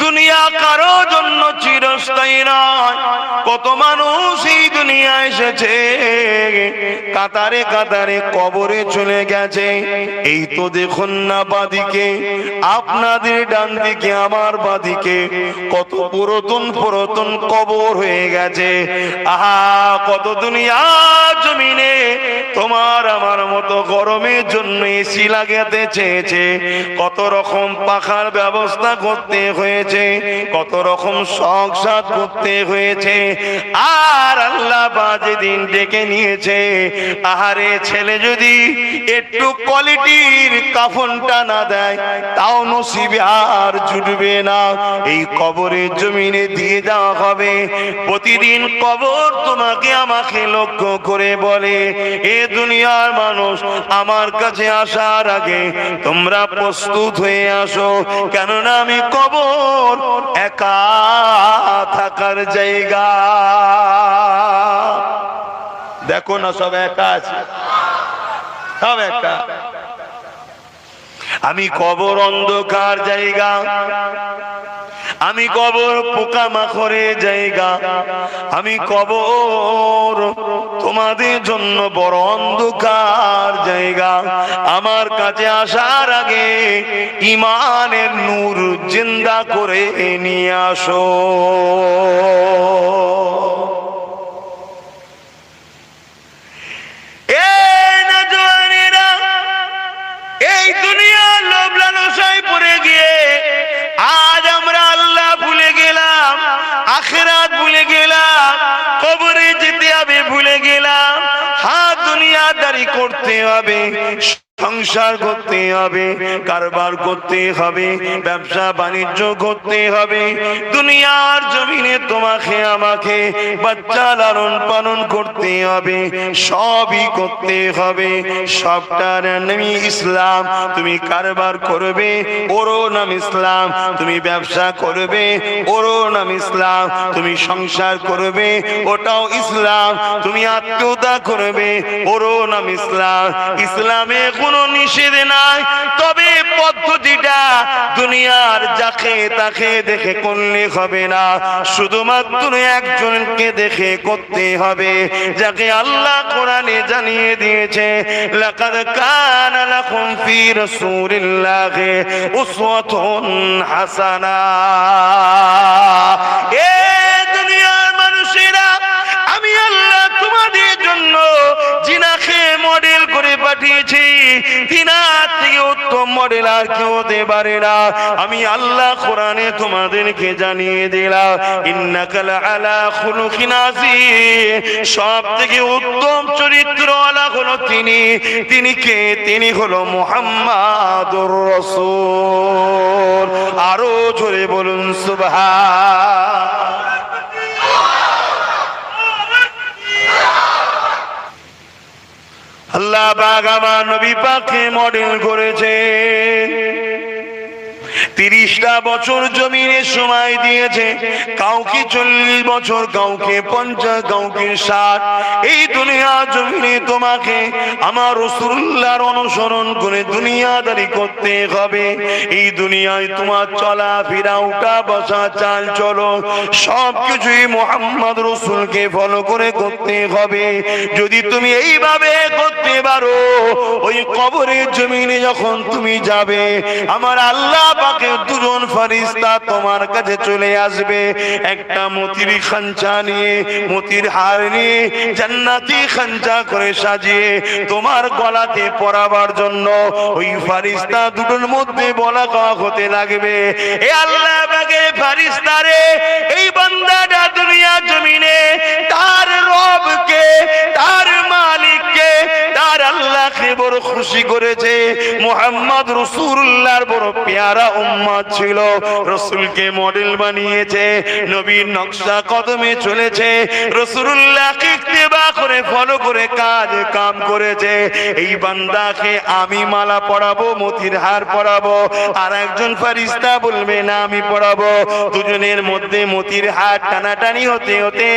দুনিয়া কারও জন্য চিরস্থায়ী নয়। মানুষ এই দুনিয়া এসেছে। কাতারে কাতারে কবরে চলে গেছে। এই তো দেখুন না বাদিকে, আপনাদের ডান দিকে, আমার বাদিকে কত পুরাতন পুরাতন কবর হয়ে গেছে। আহা, কত দুনিয়া জমিনে তোমার আমার মতো গরমের জন্য এসি লাগাতে চেয়েছে। কত রকম পাখার ব্যবস্থা করতে হয়েছে, কত রকম সংসার করতে হয়েছে। আর আল্লাহ বাজে দিন ডেকে নিয়েছে। আহারে ছেলে যদি একটু কোয়ালিটির কাফনটা না দেয়, তাও নসিবে আর জুটবে না। এই কবরের জমিনে দিয়ে দেওয়া হবে। প্রতিদিন কবর তোমাকে আমাকে লক্ষ্য করে বলে, এ দুনিয়ার মানুষ, আমার কাছে আসার আগে তোমরা প্রস্তুত হয়ে আসো। কেননা আমি কবর একা থাকার জায়গা। দেখো না সব একা আছে। সব একা। আমি কবর অন্ধকার জায়গা। আমি কবর পোকা মাখরে জায়গা। আমি কবর তোমাদের জন্য বড় অন্ধকার জায়গা। আমার কাছে আসার আগে ইমানের নূর জিন্দা করে নিয়ে আসো। এই করতে হবে। সংসার করতে হবে, কারবার করতে হবে, ব্যবসা বাণিজ্য করতে হবে। দুনিয়ার জমিনে তোমাকে, আমাকে বাচ্চা লালন পালন করতে হবে, সবই করতে হবে। সবটার নামই ইসলাম, তুমি কারবার করবে, ওরও নাম ইসলাম, তুমি ব্যবসা করবে, ওরও নাম ইসলাম, তুমি সংসার করবে, ওটাও ইসলাম, তুমি আত্মীয়তা করবে, ওরও নাম ইসলাম। ইসলামে কোনো নিষেধ নাই। তবে পদ্ধতিটা দুনিয়ার যাকে তাকে দেখে করলে হবে না। শুধুমাত্র একজনকে দেখে করতে হবে, যাকে আল্লাহ কোরআনে জানিয়ে দিয়েছে হাসানা। এ পাঠিয়েছি। তিনার থেকে উত্তম মডেল আর কেউ হতে পারে না। আমি আল্লাহ কোরআনে তোমাদেরকে জানিয়ে দিলাম, ইন্নাকাল আলা আযীম সব থেকে উত্তম চরিত্র আলা হলো তিনি। তিনি কে? তিনি হলো মুহাম্মাদুর রাসূল। আরও জোরে বলুন, সুবহান। আল্লাহ বাগামা নবী পাকে মডেল করেছে। তিরিশটা বছর জমিনে সময় দিয়েছে। কাউকে চল্লিশ বছর, কাউকে পঞ্চাশ, কাউকে ষাট। এই দুনিয়া জমিনে তোমাকে আমার রসুল্লাহর অনুসরণ করে দুনিয়াদারি করতে হবে। এই দুনিয়ায় তোমার চলা ফিরা উঠা বসা, চাল চলো সব কিছুই মোহাম্মদ রসুলকে ফলো করে করতে হবে। যদি তুমি এইভাবে করতে পারো, ওই কবরের জমিনে যখন তুমি যাবে, আমার আল্লাহ পাকে দুজন ফারিস্তা তোমার কাছে চলে আসবে। একটা মতির খাঞ্চা নিয়ে, মতির হার নিয়ে জান্নাতি খাঞ্চা করে সাজিয়ে তোমার গলাতে পরাবার জন্য ওই ফারিস্তা দুটোর মধ্যে বলা কওয়া হতে লাগবে। এ আল্লাহ পাকে ফারিস্তা রে, এই বান্দাটা দুনিয়া জমিনে তার রবকে খুশি করেছে। মোহাম্মদ রসুল্লাহর বড় পেয়ারা উম্মত ছিল। রসুলকে মডেল বানিয়েছে, নবীর নকশা কদমে চলেছে। রসুল্লাহকে ইত্তেবা করে ফলো করে কাজ কাম করেছে। এই বান্দাকে আমি মালা পড়াবো মতির হার পড়াবো আর একজন ফারিস্তা বলবে, না, আমি পড়াবো দুজনের মধ্যে মতির হার টানাটানি হতে হতে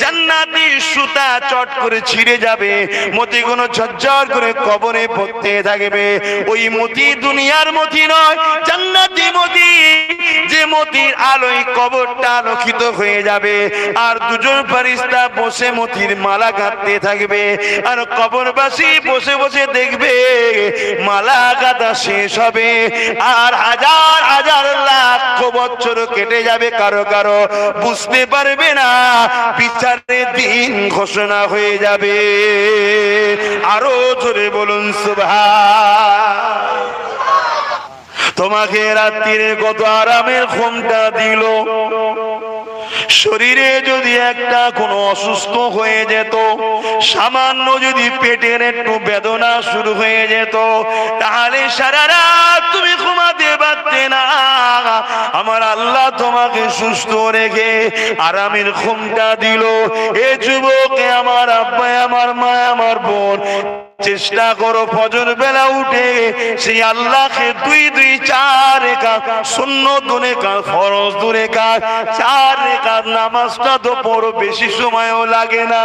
জান্নাতি সুতা চট করে ছিঁড়ে যাবে। মতি কোনো ঝরঝর করে কবরে পড়তে থাকবে। ওই মতি দুনিয়ার মতি নয়, জান্নাতি মতি। যে মতির আলোয় কবরটা আলোকিত হয়ে যাবে, আর দুজন ফারিস্তা বসে মতির মালা গাঁথতে থাকবে, আর কবরবাসী বসে বসে দেখবে, মালা গাঁথা শেষ হবে, আর হাজার হাজার লাখ বছর কেটে যাবে কারও কারও। বুঝতে পারবে না, বিচারের দিন ঘোষণা হয়ে যাবে। আরও জোরে বলুন তোমাকে রাত্রিরে কত আরামের ঘুমটা দিল। শরীরে যদি একটা কোনো অসুস্থ হয়ে যেত, সামান্য যদি পেটের একটু বেদনা শুরু হয়ে যেত, তাহলে সারা রাত তুমি ঘুমাতে আমার আল্লাহ তোমাকে সুস্থ রেখে আরামের দিল। এ যুবকে আমার আমার মা, আমার বোন, চেষ্টা করো ফজর বেলা উঠে সেই আল্লাহকে দুই দুই, চার রেখা, শূন্য দূরে কাজ ফরজ কাজ চার রেখা, নামাজটা তো বড় বেশি সময়ও লাগে না।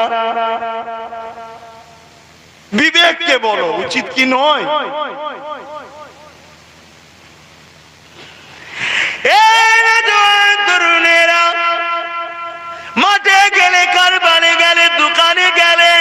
বিবেককে বলো, উচিত কি নয়? এই রে জওয়ান তরুণেরা, মাঠে গেলে কারবারে গেলে দোকানে গেলে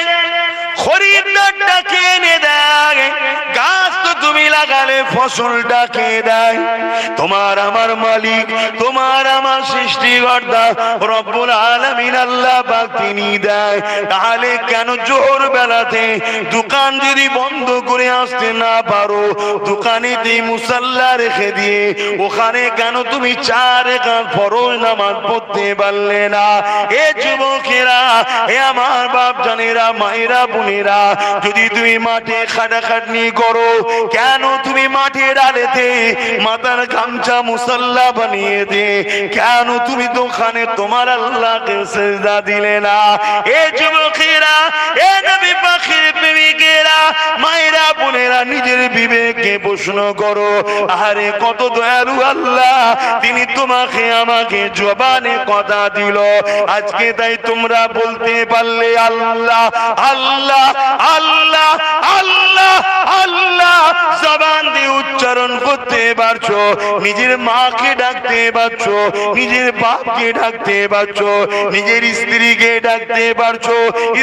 তাহলে কেন জোহর বেলাতে দোকান যদি বন্ধ করে আসতে না পারো, দোকানেতে মুসাল্লা রেখে দিয়ে, ওখানে কেন তুমি চার একা ফরজ নামাজ পড়তে পারলে না? এ যুবকেরা, এ আমার বাপ জানেরা মায়েরা বোনেরা যদি তুমি মাঠে খাটাখাটনি করো, কেন তুমি মাঠের আলেতে মাথার গামছা মুসাল্লা বানিয়ে দে কেন তুমি দোকানে তোমার আল্লাহকে সেজদা দিলে না? এ যুবকেরা, এ নবী পাখির প্রেমিকেরা, মায়েরা, বোনেরা, নিজের বিবেকে প্রশ্ন করো আরে কত দয়ালু আল্লাহ, তিনি তোমাকে আমাকে জবানে কথা দিল। আজকে তাই তোমরা বলতে পারলে আল্লাহ আল্লাহ আল্লাহ আল্লাহ আল্লাহ। জবান দিয়ে উচ্চারণ করতে পারছ, নিজের মাকে ডাকতে পারছ, নিজের বাপকে ডাকতে পারছ, নিজের স্ত্রীকে ডাকতে পারছ,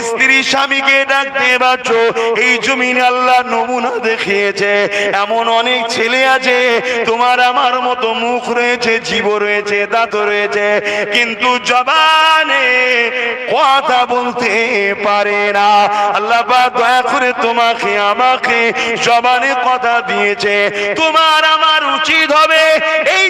স্ত্রী স্বামীকে ডাকতে পারছ। এই জমিনে আল্লাহ নমুনা দেখিয়েছে, এমন অনেক ছেলে আছে, তোমার আমার মতো মুখ রয়েছে, জীব রয়েছে, দাঁত রয়েছে, কিন্তু জবানে কথা বলতে পারে না। আল্লাহ পাক দয়া করে তোমাকে আমাকে সবারই কথা দিয়েছে। তোমার আমার উচিত হবে এই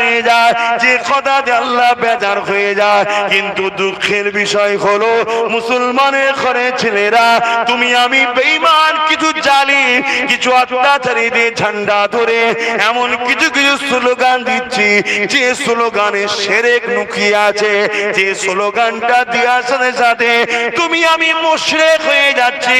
হয়ে যায়, যে কথা দিয়ে আল্লাহ বেজার হয়ে যায়। কিন্তু দুঃখের বিষয় হলো, মুসলমানের ঘরে ছেলেরা, তুমি আমি বেঈমান, কিছু জালি, কিছু অত্যাচারীদের ঝান্ডা ধরে, এমন কিছু কিছু স্লোগান দিচ্ছি, যে স্লোগানে সেরেক লুকিয়ে আছে, যে স্লোগানটা দেওয়ার সাথে সাথে তুমি আমি মুশরেক হয়ে যাচ্ছি,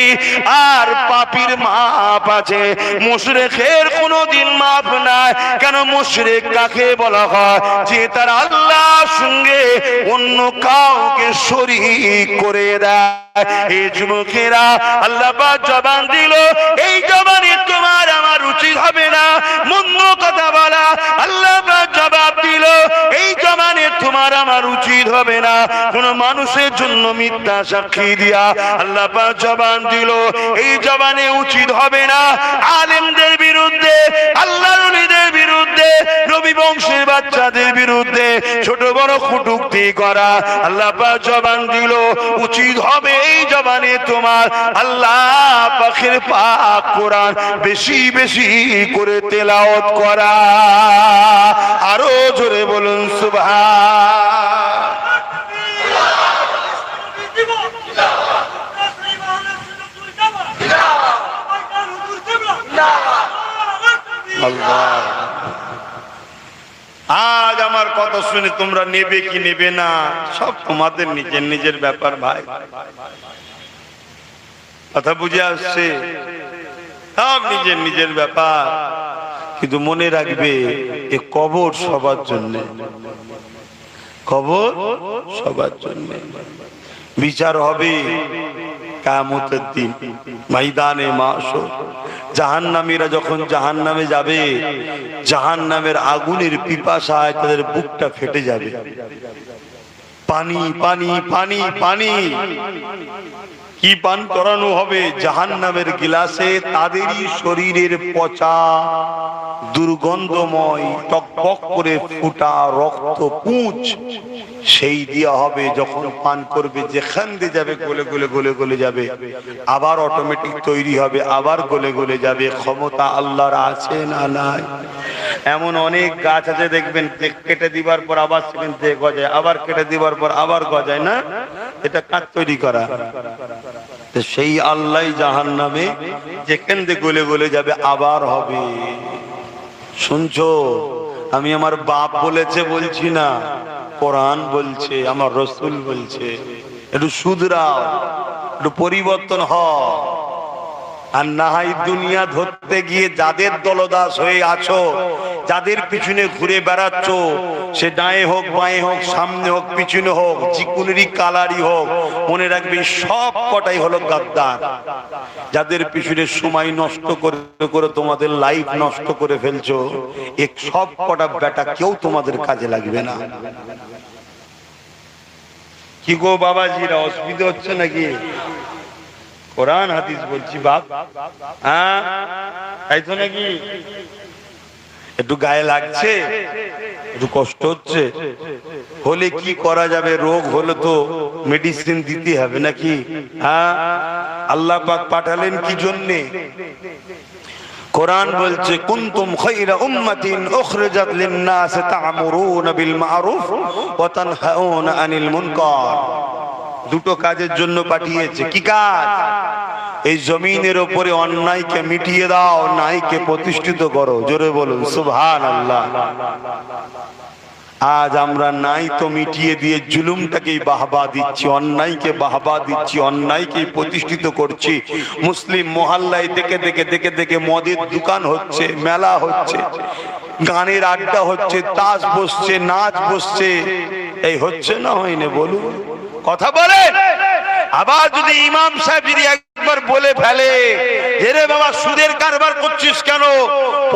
আর পাপির মাপ আছে। মুশরেকের কোনোদিন মাপ নাই, কেন মুশরেক কাকে বলা? হয় যে তার আল্লাহ সঙ্গে অন্য কাউকে শরী করে দেয়। এই যুবকেরা আল্লাহ জবান দিল, এই জবানে তোমার আমার রুচি হবে না। মন্দ কথা বলা, আল্লাহ জবাব দিল, এই তোমার আমার উচিত হবে না। কোন মানুষের জন্য মিথ্যা সাক্ষী দিয়া আল্লাহ জবান দিল, এই জবানে উচিত হবে না। আলেমদের বিরুদ্ধে, আল্লাহ বিরুদ্ধে রবি বংশের বাচ্চাদের বিরুদ্ধে ছোট বড় কুটুক্তি করা। আল্লাহ জবান দিল, উচিত হবে এই জবানে তোমার আল্লাহ পাখের পাক কোরআন বেশি বেশি করে তেলাওত করা। আরও জোরে বলুন আজ আমার কথা শুনে, তোমরা নেবে কি নেবে না? সব তোমাদের নিজের নিজের ব্যাপার ভাই। কথা বুঝে আসছে? সব নিজের নিজের ব্যাপার। কিন্তু মনে রাখবে, এ কবর সবার জন্য। কবর সবার জন্য। বিচার হবে কামতের দিন, ময়দানে মাসো জাহান্নামীরা যখন জাহান্নামে যাবে, জাহান্নামের আগুনের পিপাসায় তাদের বুকটা ফেটে যাবে। পানি পানি পানি পানি। কি পান করানো হবে? জাহান্নামের গিলাসে তাদেরই শরীরের পচা দুর্গন্ধময় টকবক করে ফুটা রক্ত পুঁচ। সেই দিয়া হবে যখন পান করবে, যেখান দিয়ে যাবে, গলে গলে গলে গলে যাবে। আবার অটোমেটিক তৈরি হবে, আবার গলে গলে যাবে। ক্ষমতা আল্লাহর আছে না নাই? এমন অনেক গাছ আছে, দেখবেন কেটে দিবার পর আবার সেখান থেকে গজায়, আবার কেটে দিবার পর আবার গজায়, না? এটা কাজ তৈরি করা? সেই আল্লাহ জাহান নামে যেখান থেকে গলে গলে যাবে আবার হবে। শুনছো? আমি আমার বাপ বলেছে, বলছি না। কোরআন বলছে, আমার রসুল বলছে। একটু সুদরাও একটু পরিবর্তন হ আর না হয় দুনিয়া ধরতে গিয়ে যাদের দলদাস হয়ে আছো, যাদের পিছনে ঘুরে বেড়াচ্ছ, সে ডায়ে হোক, বাঁয়ে হোক, সামনে হোক, পিছনে হোক চিকুনেরই কালারই হোক, মনে রাখবে সব কটাই হলো গাদ্দার। যাদের পিছনে সময় নষ্ট করে করে তোমাদের লাইফ নষ্ট করে ফেলছো এক সব কটা বেটা কেউ তোমাদের কাজে লাগবে না। কি গো বাবাজিরা, অসুবিধা হচ্ছে নাকি? কোরআন, হাদিস বলছি, বাপ। হ্যাঁ? তাই তো নাকি? একটু গায়ে লাগছে? একটু কষ্ট হচ্ছে? হলে কি করা যাবে? রোগ হলে তো মেডিসিন দিতে হবে নাকি? হ্যাঁ? আল্লাহ পাক পাঠালেন কি জন্যে? কোরআন বলছে, কুনতুম খায়রা উম্মাতিন উখরিজাত লিন-নাস তা'মুরুনা বিল মা'রুফ ওয়া তানহাউনা আনিল মুনকার। দুটো কাজের জন্য পাঠিয়েছে। কি কাজ? এই জমিনের ওপরে অন্যায়কে মিটিয়ে দাও, ন্যায়কে প্রতিষ্ঠিত করো। জোরে বলুন, সুবহানাল্লাহ। আজ আমরা নাই তো মিটিয়ে দিয়ে জুলুমটাকেই বাহবা দিচ্ছি, অন্যায়কে বাহবা দিচ্ছি, অন্যায়কেই প্রতিষ্ঠিত করছি। মুসলিম মহল্লায় দেখে দেখে দেখে দেখে মদের দোকান হচ্ছে, মেলা হচ্ছে, গানের আড্ডা হচ্ছে, তাস বসছে, নাচ বসছে। এই হচ্ছে না হয়নি বলুন? কথা বলে। আবার যদি ইমাম সাহেব যদি একবার বলে ফেলে হেরে বাবা, সুদের কারবার করছিস কেন?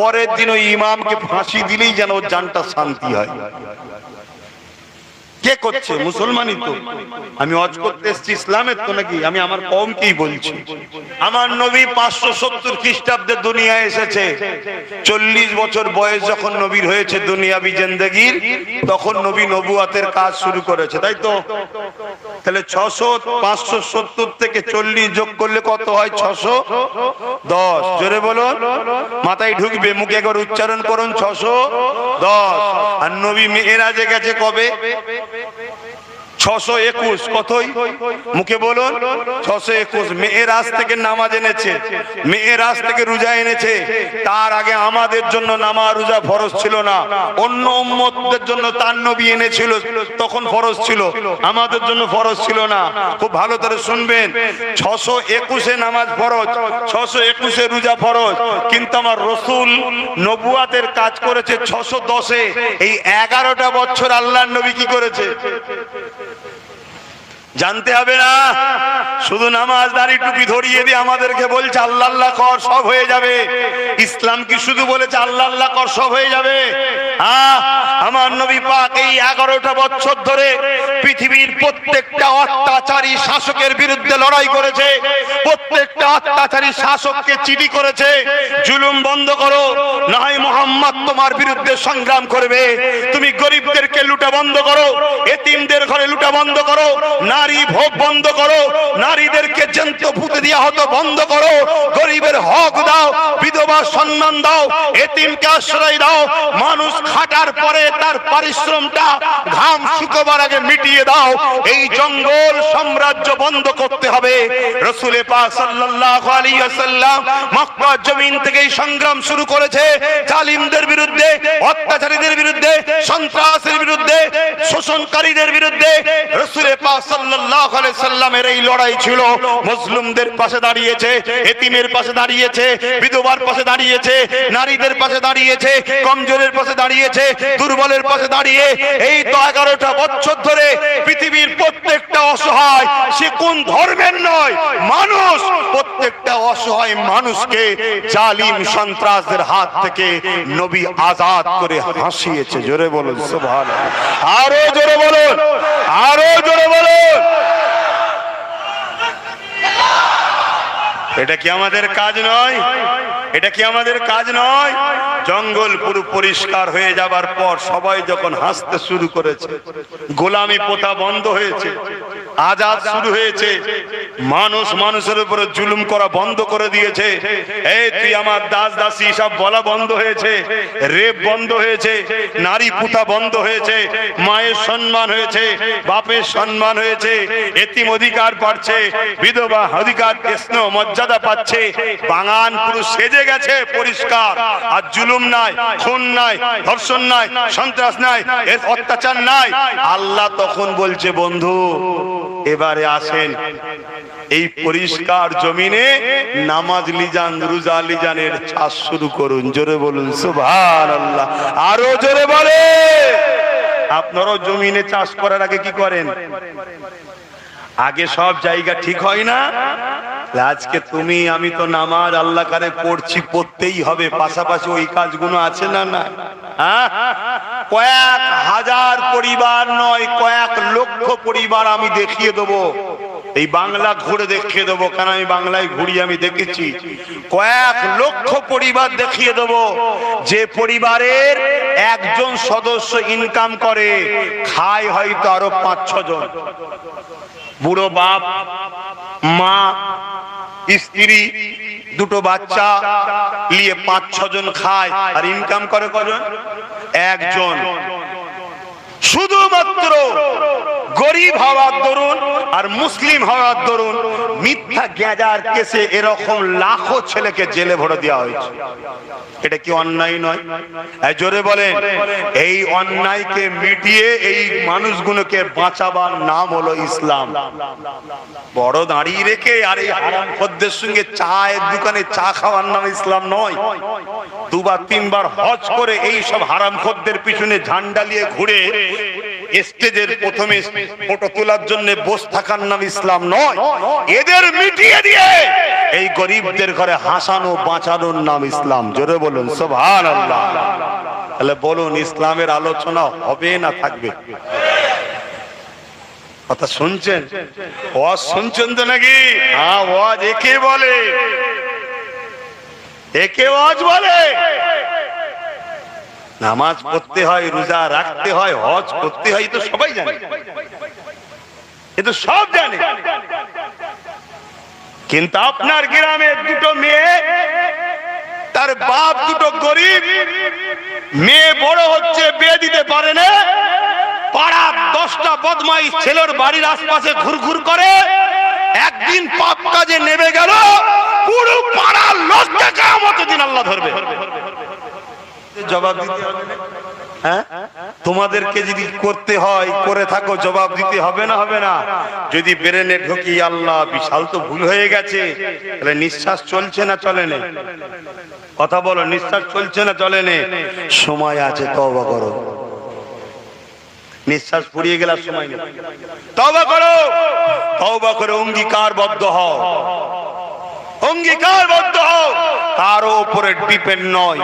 পরের দিন ওই ইমামকে ফাঁসি দিলেই যেন ওর জানটা শান্তি হয়। কে করছে? মুসলমানই তো। আমি অজ করতে এসছি ইসলামের তো নাকি? আমি আমার কমকেই বলছি। আমার নবী পাঁচশো সত্তর খ্রিস্টাব্দে দুনিয়া এসেছে। চল্লিশ বছর বয়স যখন নবীর হয়েছে দুনিয়াবি জেন্দেগির তখন নবী নবুয়াতের কাজ শুরু করেছে তাই তো? তাহলে ছশো পাঁচশো সত্তর থেকে চল্লিশ যোগ করলে কত হয়? ছশো দশ। জোরে বলো মাথায় ঢুকবে মুখে একবার উচ্চারণ করুন ছশো দশ। আর নবী মেয়েরাজে গেছে কবে? ver. ছশো একুশ, কতই? মুখে বলুন। ছশো একুশ মেয়ের আজ থেকে নামাজ এনেছে। মেয়ের আজ থেকে রোজা এনেছে। তার আগে আমাদের জন্য নামা রোজা ফরজ ছিল না। অন্য উম্মতদের জন্য তার নবী এনেছিল, তখন ফরজ ছিল। আমাদের জন্য ফরজ ছিল না। খুব ভালো করে শুনবেন। ছশো একুশে নামাজ ফরজ, ছশো একুশে রোজা ফরজ। কিন্তু আমার রসুল নবুয়াতের কাজ করেছে ছশো দশে। এই এগারোটা বছর আল্লাহ নবী কি করেছে? Perfect. জানতে হবে না। শুধু নামাজ দাঁড়ি টুপি ধরিয়ে দিয়ে আমাদেরকে বলছে, আল্লাহ আল্লাহ কর, সব হয়ে যাবে। ইসলাম কি শুধু বলেছে, আল্লাহ আল্লাহ কর, সব হয়ে যাবে? আমার নবী পাক এই এগারোটা বছর ধরে পৃথিবীর প্রত্যেকটা অত্যাচারী শাসকের বিরুদ্ধে লড়াই করেছে, প্রত্যেকটা অত্যাচারী শাসককে চিঠি করেছে, জুলুম বন্ধ করো না হয় মোহাম্মদ তোমার বিরুদ্ধে সংগ্রাম করবে। তুমি গরিবদেরকে লুটা বন্ধ করো, এতিমদের ঘরে লুটা বন্ধ করো, না নারী ভোগ বন্ধ করো নারীদেরকে জন্ত ভূতে দেওয়া হতো বন্ধ করো গরিবের হক দাও এতিমকে আশ্রয় দাও। মানুষ খাটার পরে তার পারিশ্রমটা ঘাম শুকোবার আগে মিটিয়ে দাও। এই জঙ্গল সাম্রাজ্য বন্ধ করতে হবে। রসুলে পাক সাল্লাল্লাহু আলাইহি ওয়াসাল্লাম মক্কা জমিন থেকে সংগ্রাম শুরু করেছে। জালিমদের বিরুদ্ধে, অত্যাচারীদের বিরুদ্ধে, সন্ত্রাসের বিরুদ্ধে, শোষণকারীদের বিরুদ্ধে রসুলে পাক সাল্লাল্লাহু আলাইহি সাল্লামের এই লড়াই ছিল। মুসলিমদের পাশে দাঁড়িয়েছে, এতিমের পাশে দাঁড়িয়েছে, বিধবার পাশে দাঁড়িয়েছে, নারীদের পাশে দাঁড়িয়েছে, কমজোরের পাশে দাঁড়িয়েছে, দুর্বলের পাশে দাঁড়িয়ে। এই তো এগারোটা বছর ধরে পৃথিবীর প্রত্যেকটা অসহায়, সে কোন ধর্মের নয়, মানুষ। প্রত্যেকটা অসহায় মানুষকে জালিম সন্ত্রাসদের হাত থেকে নবী আজাদ করে হাসিয়েছে। জোরে বলুন সুবহান আরও জোরে বলুন, আরও জোরে বলুন। এটা কি আমাদের কাজ নয়? এটা কি আমাদের কাজ নয়? জঙ্গল পুরো পরিষ্কার হয়ে যাবার পর সবাই যখন হাসতে শুরু করেছে, গোলামি পোতা বন্ধ হয়েছে, আজাদ শুরু হয়েছে মানুষ মানুষের উপরে জুলুম করা বন্ধ করে দিয়েছে। এই তুই আমার দাস দাসী, সব বলা বন্ধ হয়েছে। রেপ বন্ধ হয়েছে। নারী পুতা বন্ধ হয়েছে। মায়ের সম্মান হয়েছে। বাপের সম্মান হয়েছে। এতিম অধিকার পাচ্ছে বিধবা অধিকার কৃষ্ণ মর্যাদা পাচ্ছে। বাঙান পুরো সেজে গেছে পরিষ্কার। আর জুলুম নাই, খুন নাই, ধর্ষণ নাই, সন্ত্রাস নাই, এর অত্যাচার নাই। আল্লাহ তখন বলছে, বন্ধু, এবারে আসেন। এই পরিষ্কার জমিনে নামাজ লিজান, রোজা লিজানের চাষ শুরু করুন। জোরে বলুন সুভান আল্লাহ আরও জোরে বলে। আপনারাও জমিনে চাষ করার আগে কি করেন? আগে সব জায়গা ঠিক হয় না? আজকে তুমি, আমি তো নামাজ আল্লাহ কারে পড়ছি, পড়তেই হবে। পাশাপাশি ওই কাজগুলো আছে না না? হ্যাঁ? কয়েক হাজার পরিবার নয়, কয়েক লক্ষ পরিবার আমি দেখিয়ে দেবো। এই বাংলা ঘুরে দেখিয়ে দেবো কারণ আমি বাংলায় ঘুরি আমি দেখেছি। কয়েক লক্ষ পরিবার দেখিয়ে দেবো, যে পরিবারের একজন সদস্য ইনকাম করে, খায় হয়তো আরও পাঁচ, ছ জন। বুড়ো বাপ, মা, স্ত্রী, দুটো বাচ্চা নিয়ে পাঁচ ছজন খায়, আর ইনকাম করে কজন? একজন। শুধুমাত্র গরিব হওয়ার দরুন আর মুসলিম হওয়ার দরুন মিথ্যা গেঁজার কেসে এরকম লাখো ছেলেকে জেলে ভরে দেওয়া হয়েছে। এটা কি অন্যায় নয়? জোরে বলেন, এই অন্যায়কে মিটিয়ে এই মানুষগুলোকে বাঁচাবার নাম হলো ইসলাম। বড় দাঁড়িয়ে রেখে আর এই হারাম খদ্দের সঙ্গে চায়ের দোকানে চা খাওয়ার নাম ইসলাম নয়। দুবার তিনবার হজ করে এই সব হারাম খদ্দের পিছনে ঝান্ডা নিয়ে ঘুরে স্টেজের প্রথমে ফটো তোলার জন্য বসে থাকার নাম ইসলাম নয়। এদের মিটিয়ে দিয়ে এই গরিবদের ঘরে হাসানো, বাঁচানোর নাম ইসলাম। জোরে বলুন সোভান তাহলে বলুন, ইসলামের আলোচনা হবে না থাকবে? কথা শুনছেন? ওয়াজ শুনছেন তো নাকি? হ্যাঁ ওয়াজ একে বলে। একে ওয়াজ বলে। নামাজ পড়তে হয়, রোজা রাখতে হয়, হজ করতে হয় তো সবাই জানে। সব জানে। কিন্তু আপনার গ্রামে দুটো মেয়ে, তার বাপ দুটো গরিব, মেয়ে বড় হচ্ছে, বিয়ে দিতে পারে না। পাড়া দশটা বদমাই ছেলের বাড়ির আশপাশে ঘুরঘুর করে, একদিন পাপ কাজে নেমে গেল, পুরো পাড়ার লোককে কামত দিন আল্লাহ ধরবে। জবাব দিতে হ্যাঁ? তোমাদেরকে যদি করতে হয়, করে থাকো, জবাব দিতে হবে না? হবে না। যদি ব্রেনে ঢুকি, আল্লাহ, বিশাল তো ভুল হয়ে গেছে। তাহলে নিঃশ্বাস চলছে না চলে না? কথা বলো, নিঃশ্বাস চলছে না চলে না? সময় আছে তবা করো। নিঃশ্বাস ফুরিয়ে গেলার সময় নেই। তবা করো! তবা করে অঙ্গীকারবদ্ধ হও। অঙ্গীকারবদ্ধ হও। কারও উপরে ডিপেন্ড নয়।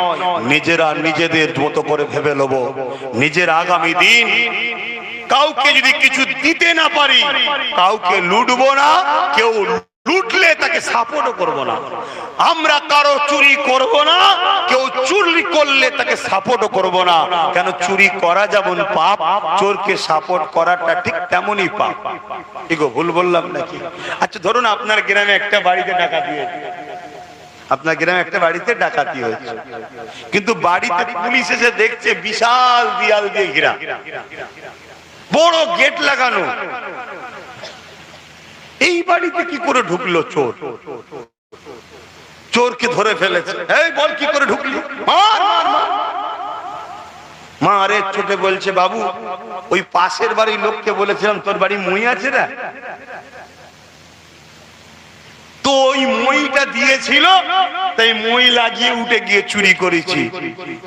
নিজেরা নিজেদের মতো করে ভেবে লব নিজের আগামী দিন কাউকে যদি কিছু দিতে না পারি, কাউকে লুটবো না, কেউ লুটলে তাকে সাপোর্টও করব না। আমরা কারও চুরি করব না, কেউ চুরি করলে তাকে সাপোর্টও করব না। কেন চুরি করা যেমন পাপ, চোরকে সাপোর্ট করাটা ঠিক তেমনই পাপ। এগো ভুল বললাম নাকি? আচ্ছা ধরুন আপনার গ্রামে একটা বাড়িতে টাকা দিয়ে আপনার গ্রামে একটা বাড়িতে ডাকাতি হয়েছে। কিন্তু বাড়িতে পুলিশ এসে দেখছে বিশাল দিয়াল দিয়ে ঘেরা। বড় গেট লাগানো। এই বাড়িতে কি করে ঢুকলো চোর? চোরকে ধরে ফেলেছে। এই বল, কি করে ঢুকলি। মা, আরে ছোটে বলছে, বাবু, ওই পাশের বাড়ির লোককে বলেছিলাম, তোর বাড়ি মই আছে না তো ওই মইটা দিয়েছিল, তাই মই লাগিয়ে উঠে গিয়ে চুরি করেছি।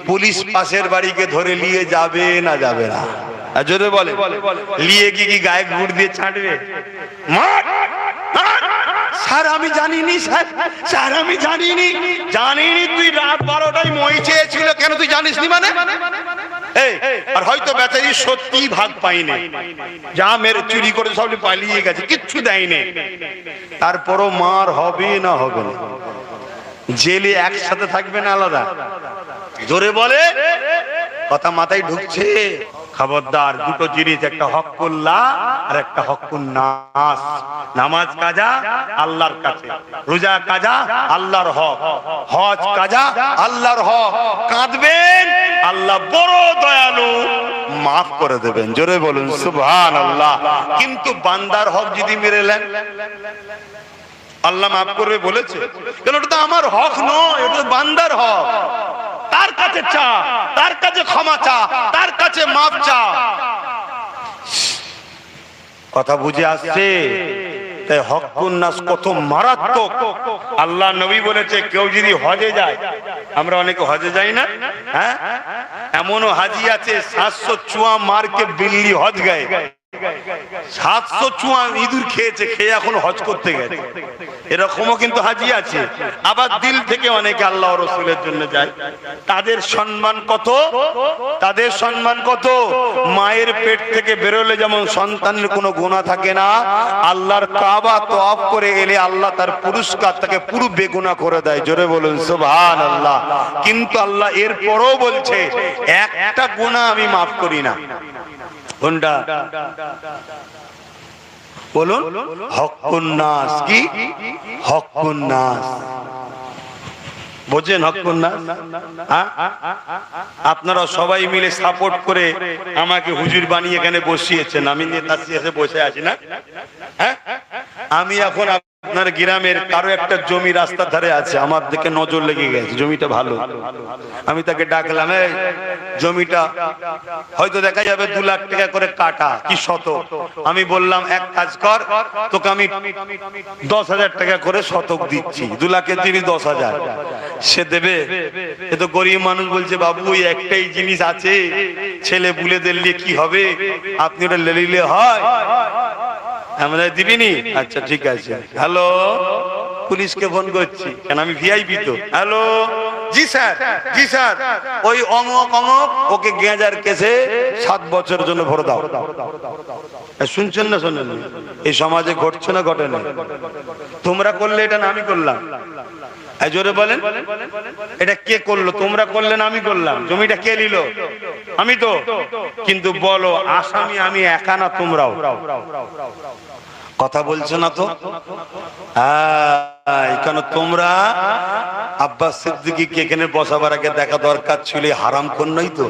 পুলিশ পাশের বাড়িকে ধরে নিয়ে যাবে না যাবে না। আর জোরে বলে, নিয়ে গিয়ে কি গায়ে গুড় দিয়ে ছাড়বে! স্যার, আমি জানিনি, স্যার। স্যার, আমি জানিনি। জানিনি, তুই রাত বারোটায় মই চেয়েছিল। কেন তুই জানিস নি মানে? আর হয়তো বেচারি সত্যি ভাগ পাইনি যা মেরে চুরি করে সব পালিয়ে গেছে, কিচ্ছু দেয়নি। তারপরও মার হবে না হবে না। জেলে একসাথে থাকবে না আলাদা। জোরে বলে, কথা মাথায় ঢুকছে। খবরদার, দুটো জিনিস, একটা হকুল্লাহ আর একটা নাস নামাজ কাজা, আল্লাহর কাছে। রোজা কাজা, আল্লাহর হক। হজ কাজা, আল্লাহর হক। কাঁদবেন, আল্লাহ বড় দয়ালু। মাফ করে দেবেন, জোরে বলুন সুবহান আল্লাহ কিন্তু বান্দার হক যদি মেরেলেন আল্লাহ মাফ করবে বলেছে। কেন ওটা তো আমার হক নয় তো বান্দার হক। তার কাছে চা, তার কাছে ক্ষমা চা, তার কাছে মাফ চা। কথা বুঝে আসছে? তাই হকুন কত মারাত্মক। আল্লাহ নবী বলেছে, কেউ যদি হজে যায়, আমরা অনেকে হজে যাই না? হ্যাঁ? এমনও হাজি আছে, সাতশো চুয়া মারকে বিল্লি হজ গায়ে। সাতশো চুয়া ইঁদুর খেয়েছে, খেয়ে এখন হজ করতে গেছে। এরকমও কিন্তু হাজি আছে। আবার দিল থেকে অনেকে আল্লাহ রসুলের জন্য যায়। তাদের সম্মান কত? তাদের সম্মান কত? মায়ের পেট থেকে বেরোলে যেমন সন্তানের কোনো গুণা থাকে না, আল্লাহর কাবা তো অফ করে এলে আল্লাহ তার পুরস্কার তাকে পুরো বেগুনা করে দেয়। জোরে বলুন সুবহান আল্লাহ কিন্তু আল্লাহ এর পরও বলছে, একটা গুণা আমি মাফ করি না। কোনটা বলুন, হকুন নাস কি? হকুন নাস। বোঝেন হকুন নাস? হ্যাঁ? আপনারা সবাই মিলে সাপোর্ট করে আমাকে হুজুর বানিয়ে এখানে বসিয়েছেন। আমি নেতা বসে আছি না? হ্যাঁ? আমি এখন আপনার গ্রামের কারও একটা জমি রাস্তার ধারে আছে, আমার দিকে নজর লেগে গেছে, জমিটা ভালো। আমি তাকে ডাকলাম, এই, জমিটা হয়তো দেখা যাবে দু লাখ টাকা করে কাটা, কি শত? আমি বললাম, এক কাজ কর, তোকে আমি দশ হাজার টাকা করে শতক দিচ্ছি, দু লাখের তিনি দশ হাজার। সে দেবে, এ তো গরিব মানুষ বলছে, বাবু ওই একটাই জিনিস আছে, ছেলে বুলে দিলে কি হবে? আপনি ওটা লেলিলে হয়? আমরা দিবিনি? আচ্ছা ঠিক আছে। হ্যালো? পুলিশকে ফোন করছি। কেন আমি ভিআইপি তো। হ্যালো? জি স্যার। জি স্যার। ওই অমক অমক ওকে গেঁজার কেসে সাত বছর জন্য ভরে দাও। শুনছেন না শোনেন না? এই সমাজে ঘটছে না ঘটে না তোমরা করলে এটা না আমি করলাম। জোরে বলেন। এটা কে করল? তোমরা করলেন আমি করলাম। জমিটা কে নিল? আমি তো। কিন্তু বলো আসামি আমি একা না তোমরাও? কথা বলছো না তো? হ্যাঁ, কেন তোমরা? আব্বাস সিদ্দিকীকে এখানে বসাবার আগে দেখা দরকার ছিল হারাম নই তো?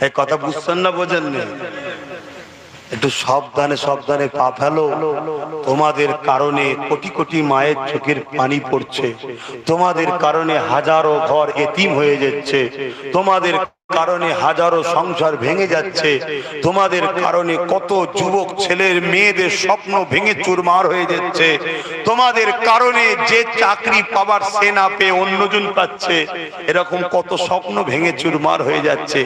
এই কথা বুঝছেন না বোঝেন না একটু সাবধানে সাবধানে পা ফেলো। তোমাদের কারণে কোটি কোটি মায়ের চোখের পানি পড়ছে। তোমাদের কারণে হাজারো ঘর এতিম হয়ে যাচ্ছে। তোমাদের কারণে হাজারো সংসার ভেঙে যাচ্ছে। তোমাদের কারণে কত যুবক ছেলের মেয়েদের স্বপ্ন ভেঙে চুরমার হয়ে যাচ্ছে। তোমাদের কারণে যে চাকরি পাবার সে না পেয়ে অন্যজন পাচ্ছে। এরকম কত স্বপ্ন ভেঙে চুরমার হয়ে যাচ্ছে।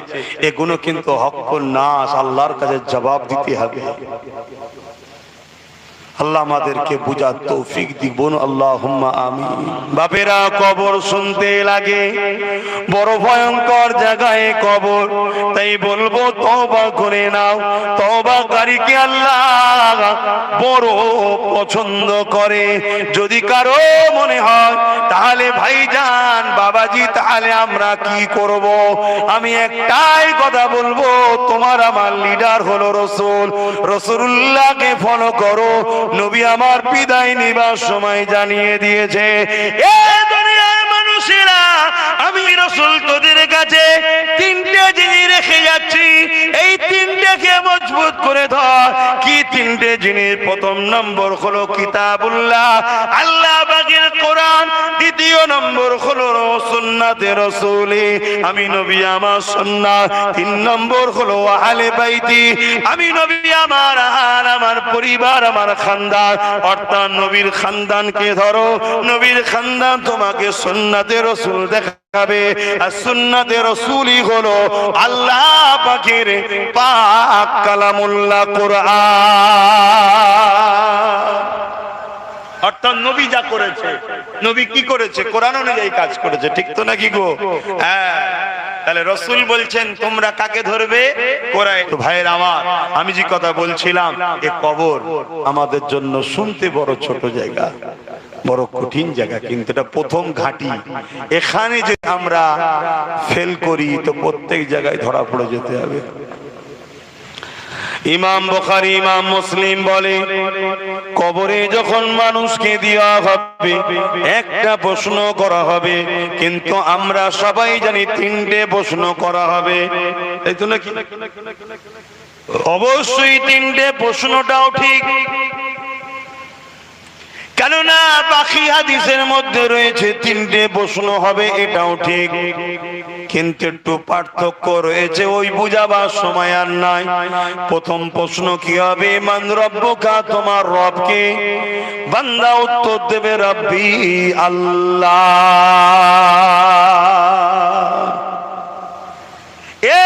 এগুলো কিন্তু হক নাস আল্লাহর কাছে জবাব দিতে হবে। আল্লাহ আমাদেরকে বুঝার তৌফিক দিব আল্লাহ আমি বাপেরা, কবর শুনতে লাগে, বড় ভয়ঙ্কর জায়গায় কবর। তাই বলব তবা করে নাও তবা কারীকে আল্লাহ বড় পছন্দ করে। যদি কারও মনে হয়, তাহলে ভাইজান, বাবাজি, তাহলে আমরা কি করব? আমি একটাই কথা বলব, তোমার আমার লিডার হলো রসুল। রসুল্লাহকে ফলো করো। নবী আমার বিদায় নিবার সময় জানিয়ে দিয়েছে এ দুনিয়ার মানুষেরা আমি রসুল তোদের কাছে তিনটে জিনিস রেখে যাচ্ছি। এই তিনটেকে মজবুত করে ধর। কি তিনটে জিনিস? প্রথম নম্বর হলো কিতাবুল্লাহ। আল্লাহ বাগের কোরআন। দ্বিতীয় নম্বর হলো সুন্নাতে রসুলি। আমি নবী, আমার সুন্নাত। তিন নম্বর হলো আহলে বাইতি। আমি নবী, আমার আর আমার পরিবার, আমার খানদান। অর্থাৎ নবীর খানদানকে ধরো। নবীর খানদান তোমাকে সুন্নাতে রসুল দেখাবে। আর সুন্নাতে রসুলই হলো আল্লাহ পাকের পাক কালামুল্লাহ কোরআন। অর্থাৎ নবী যা করেছে, নবী কি করেছে? কোরআন অনুযায়ী কাজ করেছে, ঠিক তো নাকি গো? হ্যাঁ। তাহলে রসুল বলছেন, তোমরা কাকে ধরবে? ভাইয়ের আমার, আমি যে কথা বলছিলাম, এ কবর আমাদের জন্য শুনতে বড় ছোট জায়গা। বড় কঠিন জায়গা, কিন্তু এটা প্রথম ঘাঁটি। এখানে যে আমরা ফেল করি, তো প্রত্যেক জায়গায় ধরা পড়ে যেতে হবে। ইমাম বখারি, ইমাম মুসলিম বলে, কবরে যখন মানুষকে দেওয়া হবে, একটা প্রশ্ন করা হবে, কিন্তু আমরা সবাই জানি তিনটে প্রশ্ন করা হবে। এই তো নাকি? অবশ্যই তিনটে প্রশ্নটাও ঠিক। কেননা বাকি হাদিসের মধ্যে রয়েছে তিনটে প্রশ্ন হবে, এটাও ঠিক। কিন্তু একটু পার্থক্য রয়েছে, ওই বুঝাবার সময় আর নাই। প্রথম প্রশ্ন কি হবে, মান রব্বকা, তোমার রবকে বান্দা উত্তর দেবে, রব্বি আল্লাহ। এ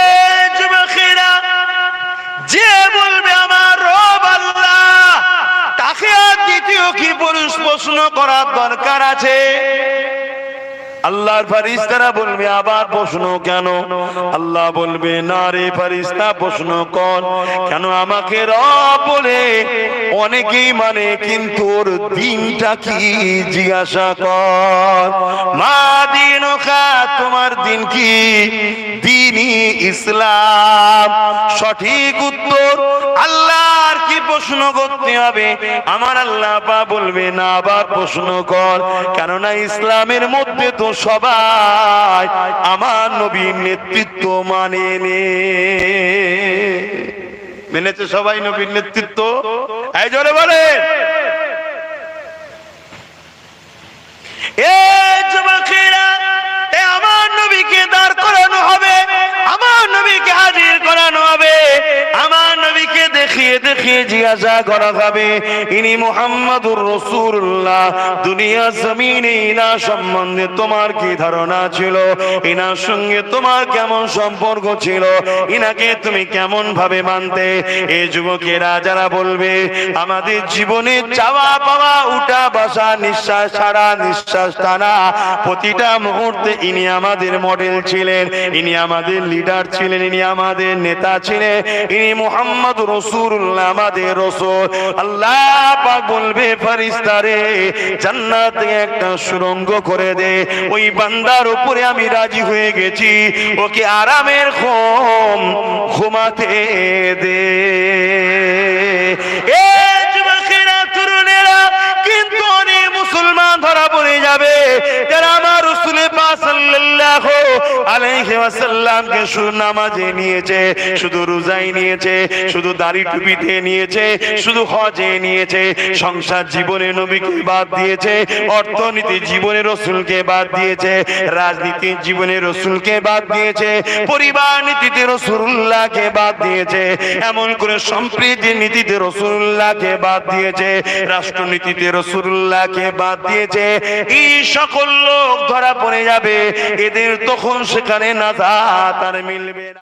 যুবকেরা, যে বলবে আমার রব আল্লাহ তাকে দ্বিতীয় কি প্রশ্ন করার দরকার আছে? আল্লাহর ফারিস্তারা বলবে, আবার প্রশ্ন কেন? আল্লাহ বলবে, না রে ফারিস্তা প্রশ্ন কর। কেন আমাকে রব বলে অনেকেই মানে কিন্তু ওর দিনটা কি জিজ্ঞাসা কর। মা দিন তোমার দিন কি? দিনই ইসলাম। সঠিক উত্তর আল্লাহর কি প্রশ্ন করতে হবে? আমার আল্লাহ পা বলবে, না, আবার প্রশ্ন কর। কেননা ইসলামের মধ্যে তো সবাই আমার নবীর নেতৃত্ব মানে মেনেছে সবাই নবীর নেতৃত্ব? এই জোরে বলে আমার নবীকে দাঁড় করানো হবে, আমার নবীকে হাজির করানো হবে, আমার নবীকে দেখিয়ে দেখিয়ে জিজ্ঞাসা করা হবে, ইনি মোহাম্মদুর রসুল্লাহ দুনিয়া জমিনে ইনা সম্বন্ধে তোমার কি ধারণা ছিল? ইনার সঙ্গে তোমার কেমন সম্পর্ক ছিল? ইনাকে তুমি কেমন ভাবে মানতে? এই যুবকেরা যারা বলবে, আমাদের জীবনে চাওয়া পাওয়া, উঠা বাসা, নিঃশ্বাস ছাড়া, নিঃশ্বাস টানা, প্রতিটা মুহূর্তে ইনি আমাদের মডেল ছিলেন, ইনি আমাদের লিডার ছিলেন, ইনি আমাদের নেতা ছিলেন, ইনি মোহাম্মদ রসুল্লাহ, আমাদের রসুল। আল্লাহ পাক বলবে ফারিস্তারে জান্নাতে একটা সুরঙ্গ করে দে। ওই বান্দার উপরে আমি রাজি হয়ে গেছি। ওকে আরামের ঘুম ঘুমাতে দে। যাবে। যারা আমার রসুলে সাল্লাল্লাহু আলাইহি ওয়াসাল্লামকে শুধু নামাজে নিয়েছে, শুধু রোজাই নিয়েছে, শুধু দাড়ি টুপিতে নিয়েছে, শুধু হজে নিয়েছে, সংসার জীবনে নবীকে বাদ দিয়েছে, অর্থনীতি জীবনে রসুলকে বাদ দিয়েছে রাজনীতির জীবনে রসুলকে বাদ দিয়েছে, পরিবার নীতিতে রসুল্লাহকে বাদ দিয়েছে, এমন করে সম্প্রীতির নীতিতে রসুল্লাহকে বাদ দিয়েছে, রাষ্ট্রনীতিতে রসুল্লাহকে বাদ দিয়েছে এই সকল লোক ধরা পড়ে যাবে। এদের তখন সেখানে না আর মিলবে